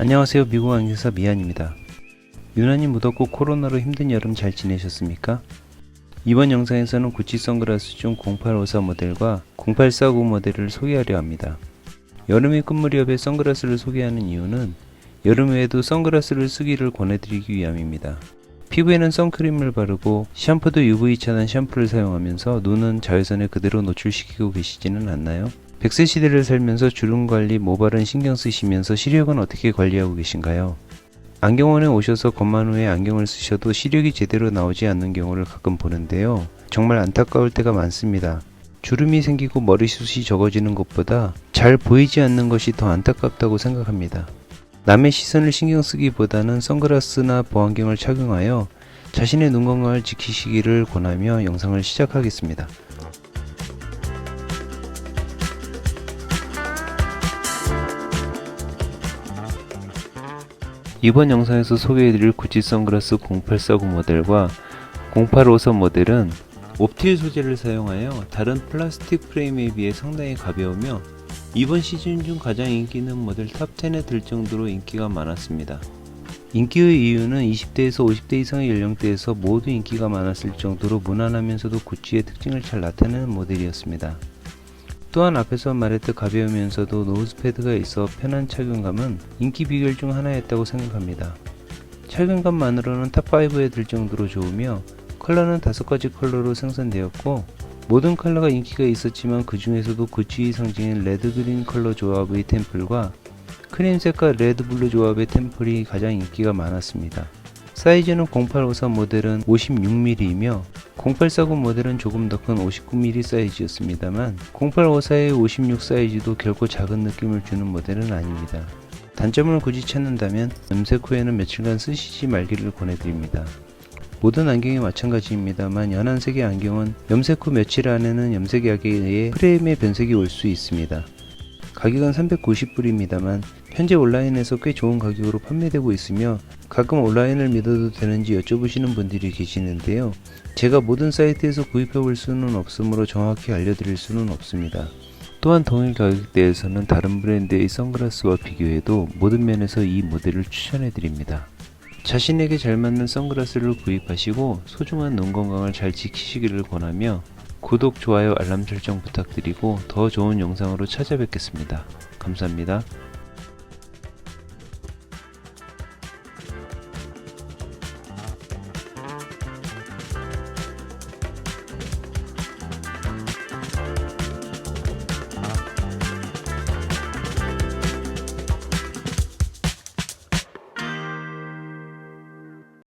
안녕하세요. 미국 안경사 미안입니다. 유난히 무덥고 코로나로 힘든 여름 잘 지내셨습니까? 이번 영상에서는 구찌 선글라스 중 0854 모델과 0849 모델을 소개하려 합니다. 여름이 끝 무렵에 선글라스를 소개하는 이유는 여름 에도 선글라스를 쓰기를 권해드리기 위함입니다. 피부에는 선크림을 바르고 샴푸도 UV 차단 샴푸를 사용하면서 눈은 자외선에 그대로 노출시키고 계시지는 않나요? 100세 시대를 살면서 주름 관리, 모발은 신경 쓰시면서 시력은 어떻게 관리하고 계신가요? 안경원에 오셔서 검만 후에 안경을 쓰셔도 시력이 제대로 나오지 않는 경우를 가끔 보는데요. 정말 안타까울 때가 많습니다. 주름이 생기고 머리숱이 적어지는 것보다 잘 보이지 않는 것이 더 안타깝다고 생각합니다. 남의 시선을 신경 쓰기보다는 선글라스나 보안경을 착용하여 자신의 눈 건강을 지키시기를 권하며 영상을 시작하겠습니다. 이번 영상에서 소개해드릴 구찌 선글라스 0849 모델과 0853 모델은 옵틸 소재를 사용하여 다른 플라스틱 프레임에 비해 상당히 가벼우며 이번 시즌 중 가장 인기 있는 모델 탑10에 들 정도로 인기가 많았습니다. 인기의 이유는 20대에서 50대 이상의 연령대에서 모두 인기가 많았을 정도로 무난하면서도 구찌의 특징을 잘 나타내는 모델이었습니다. 또한 앞에서 말했듯 가벼우면서도 노즈패드가 있어 편한 착용감은 인기 비결 중 하나였다고 생각합니다. 착용감만으로는 탑5에 들 정도로 좋으며 컬러는 다섯 가지 컬러로 생산되었고 모든 컬러가 인기가 있었지만 그 중에서도 구찌의 상징인 레드 그린 컬러 조합의 템플과 크림색과 레드 블루 조합의 템플이 가장 인기가 많았습니다. 사이즈는 0854 모델은 56mm이며 0849 모델은 조금 더 큰 59mm 사이즈였습니다만 0854의 56 사이즈도 결코 작은 느낌을 주는 모델은 아닙니다. 단점을 굳이 찾는다면 염색 후에는 며칠간 쓰시지 말기를 권해드립니다. 모든 안경이 마찬가지입니다만 연한색의 안경은 염색 후 며칠 안에는 염색약에 의해 프레임의 변색이 올 수 있습니다. 가격은 390불입니다만 현재 온라인에서 꽤 좋은 가격으로 판매되고 있으며 가끔 온라인을 믿어도 되는지 여쭤보시는 분들이 계시는데요. 제가 모든 사이트에서 구입해 볼 수는 없으므로 정확히 알려드릴 수는 없습니다. 또한 동일 가격대에서는 다른 브랜드의 선글라스와 비교해도 모든 면에서 이 모델을 추천해 드립니다. 자신에게 잘 맞는 선글라스를 구입하시고 소중한 눈 건강을 잘 지키시기를 권하며 구독, 좋아요, 알람 설정 부탁드리고 더 좋은 영상으로 찾아뵙겠습니다. 감사합니다.